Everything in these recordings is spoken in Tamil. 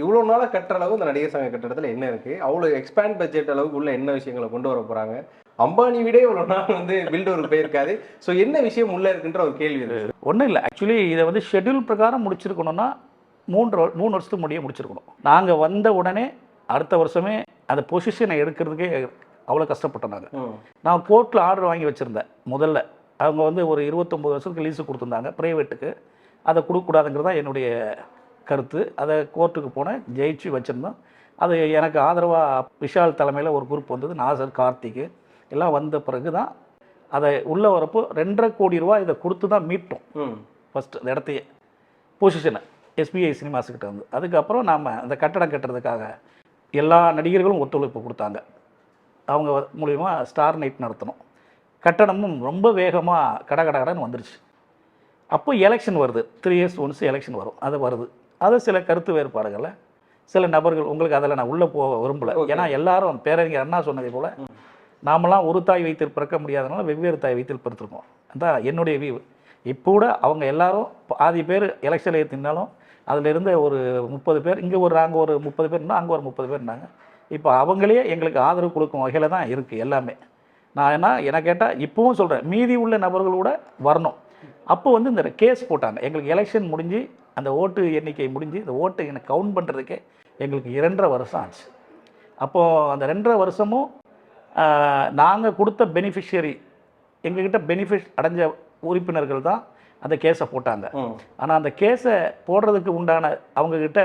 இவ்வளோ நாளாக கட்டுற அளவு இந்த நடிகர் சங்க கட்டடத்தில் என்ன இருக்கு? அவ்வளோ எக்ஸ்பேண்ட் பட்ஜெட் அளவுக்கு உள்ள என்ன விஷயங்களை கொண்டு வர போறாங்க? அம்பானி விட இவ்வளோ நாள் வந்து பில்டர் போயிருக்காரு ஸோ என்ன விஷயம் உள்ள இருக்குன்ற ஒரு கேள்வி இருக்கு. ஒன்றும் இல்லை. ஆக்சுவலி இதை வந்து ஷெட்யூல் பிரகாரம் முடிச்சிருக்கணும்னா மூன்று மூணு வருஷத்துக்கு முடிய முடிச்சிருக்கணும். நாங்கள் வந்த உடனே அடுத்த வருஷமே அந்த பொசிஷனை எடுக்கிறதுக்கே அவ்வளோ கஷ்டப்பட்டோம் நாங்கள். நான் கோர்ட்டில் ஆர்டர் வாங்கி வச்சுருந்தேன் முதல்ல. அவங்க வந்து ஒரு இருபத்தொம்போது வருஷத்துக்கு லீஸு கொடுத்துருந்தாங்க ப்ரைவேட்டுக்கு அதை கொடுக்கக்கூடாதுங்கிறது தான் என்னுடைய கருத்து. அதை கோர்ட்டுக்கு போனேன் ஜெயிச்சு வச்சுருந்தோம் அது எனக்கு ஆதரவாக விஷால் தலைமையில் ஒரு குரூப் வந்தது நாசர் கார்த்திக் எல்லாம் வந்த பிறகு தான் அதை உள்ளே வரப்போ ரெண்டரை கோடி ரூபா இதை கொடுத்து தான் மீட்டோம் ஃபஸ்ட்டு அந்த இடத்தையே. பொசிஷனை எஸ்பிஐ சினிமாஸுக்கிட்ட வந்து அதுக்கப்புறம் நாம் அந்த கட்டடம் கட்டுறதுக்காக எல்லா நடிகர்களும் ஒத்துழைப்பு கொடுத்தாங்க. அவங்க மூலிமா ஸ்டார் நைட் நடத்தணும். கட்டடமும் ரொம்ப வேகமாக கட கட கடன்னு வந்துருச்சு. அப்போ எலெக்ஷன் வருது. த்ரீ இயர்ஸ் ஒன்ஸ் எலெக்ஷன் வரும். அது வருது. அது சில கருத்து வேறுபாடுகளை சில நபர்கள் உங்களுக்கு அதில் நான் உள்ளே போக விரும்பலை. ஏன்னா எல்லாரும் பேரறிஞர் அண்ணா சொன்னதை போல் நாமெல்லாம் ஒரு தாய் வயிற்றில் பிறக்க முடியாதனால வெவ்வேறு தாய் வயிற்றில் பிறந்திருக்கோம். அதான் என்னுடைய வியூ இப்போ கூட அவங்க எல்லாரும் பாதி பேர் எலெக்ஷன் ஏற்றினாலும் அதில் இருந்த ஒரு முப்பது பேர் இங்கே ஒரு அங்கே ஒரு முப்பது பேர் இருந்தால் அங்கே ஒரு முப்பது பேர் இருந்தாங்க. இப்போ அவங்களே எங்களுக்கு ஆதரவு கொடுக்கும் வகையில் தான் இருக்குது எல்லாமே. நான் என்ன என்ன கேட்டால் இப்போவும் சொல்கிறேன் மீதி உள்ள நபர்கள் கூட வரணும். அப்போ வந்து இந்த கேஸ் போட்டாங்க. எங்களுக்கு எலெக்ஷன் முடிஞ்சு அந்த ஓட்டு எண்ணிக்கை முடிஞ்சு இந்த ஓட்டு எனக்கு கவுண்ட் பண்ணுறதுக்கே எங்களுக்கு இரண்டரை வருஷம் ஆச்சு. அப்போது அந்த ரெண்டரை வருஷமும் நாங்கள் கொடுத்த பெனிஃபிஷியரி எங்ககிட்ட பெனிஃபிட் அடைஞ்ச உறுப்பினர்கள் தான் அந்த கேஸை போட்டாங்க. ஆனால் அந்த கேஸை போடுறதுக்கு உண்டான அவங்கக்கிட்ட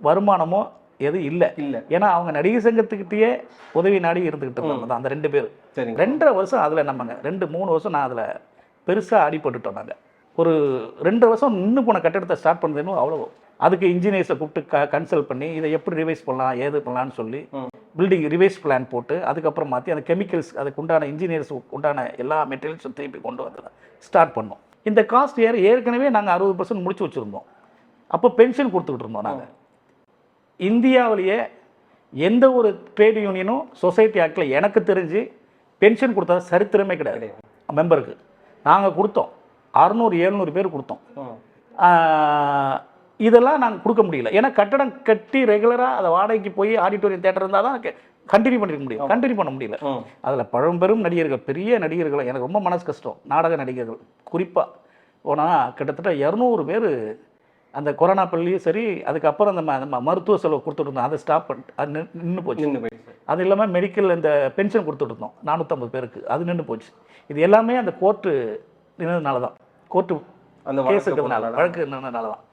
வருமானமோ எதுவும் இல்லை. இல்ல. ஏன்னா அவங்க நடிகர் சங்கத்துக்கிட்டேயே உதவி நாடி இருந்துக்கிட்டு இருந்தாங்க தான் அந்த ரெண்டு பேர் ரெண்டரை வருஷம் அதில் நம்மங்க ரெண்டு மூணு வருஷம் நான் அதில் பெருசாக அடிபட்டுட்டோம் நாங்கள் ஒரு ரெண்டு வருஷம் நின்று போன கட்டடத்தை ஸ்டார்ட் பண்ணதுன்னு அவ்வளோ அதுக்கு இன்ஜினியர்ஸை கூப்பிட்டு க கன்சல்ட் பண்ணி இதை எப்படி ரிவைஸ் பண்ணலாம் ஏது பண்ணலாம்னு சொல்லி. பில்டிங் ரிவைஸ் பிளான் போட்டு அதுக்கப்புறம் மாற்றி அந்த கெமிக்கல்ஸ் அதுக்கு உண்டான இன்ஜினியர்ஸ் உண்டான எல்லா மெட்டீரியல்ஸும் திருப்பி கொண்டு வந்து ஸ்டார்ட் பண்ணோம். இந்த காஸ்ட் ஏர் ஏற்கனவே நாங்கள் அறுபது பர்சன்ட் முடிச்சு வச்சுருந்தோம். அப்போ பென்ஷன் கொடுத்துக்கிட்டு இருந்தோம் நாங்கள் இந்தியாவிலேயே எந்த ஒரு ட்ரேட் யூனியனும் சொசைட்டி ஆக்டில் எனக்கு தெரிஞ்சு பென்ஷன் கொடுத்தா சரித்திரமே கிடையாது. மெம்பருக்கு நாங்கள் கொடுத்தோம். அறநூறு எழுநூறு பேர் கொடுத்தோம். இதெல்லாம் நாங்கள் கொடுக்க முடியல. ஏன்னா கட்டடம் கட்டி ரெகுலராக அதை வாடகைக்கு போய் ஆடிட்டோரியம் தேட்டர் இருந்தால் தான் கண்டினியூ பண்ணிருக்க முடியும். கண்டினியூ பண்ண முடியல. அதில் பழம்பெரும் நடிகர்கள் பெரிய நடிகர்கள் எனக்கு ரொம்ப மனசு கஷ்டம். நாடக நடிகர்கள். குறிப்பாக போனால் கிட்டத்தட்ட இரநூறு பேர் அந்த கொரோனா பள்ளியும் சரி அதுக்கப்புறம் அந்த மருத்துவ செலவு கொடுத்துட்டு இருந்தோம். அதை ஸ்டாப் பண்ணிட்டு அது நின்று போச்சு. நின்று போயிடுச்சு அது இல்லாமல் மெடிக்கல் இந்த பென்ஷன் கொடுத்துட்டு இருந்தோம். நானூற்றம்பது பேருக்கு. அது நின்று போச்சு. இது எல்லாமே அந்த கோர்ட்டு நின்றதுனால தான் கோர்ட்டு அந்த கேஸ் வழக்கு இருக்கிறதுனால. வழக்கு நின்றதுனால தான்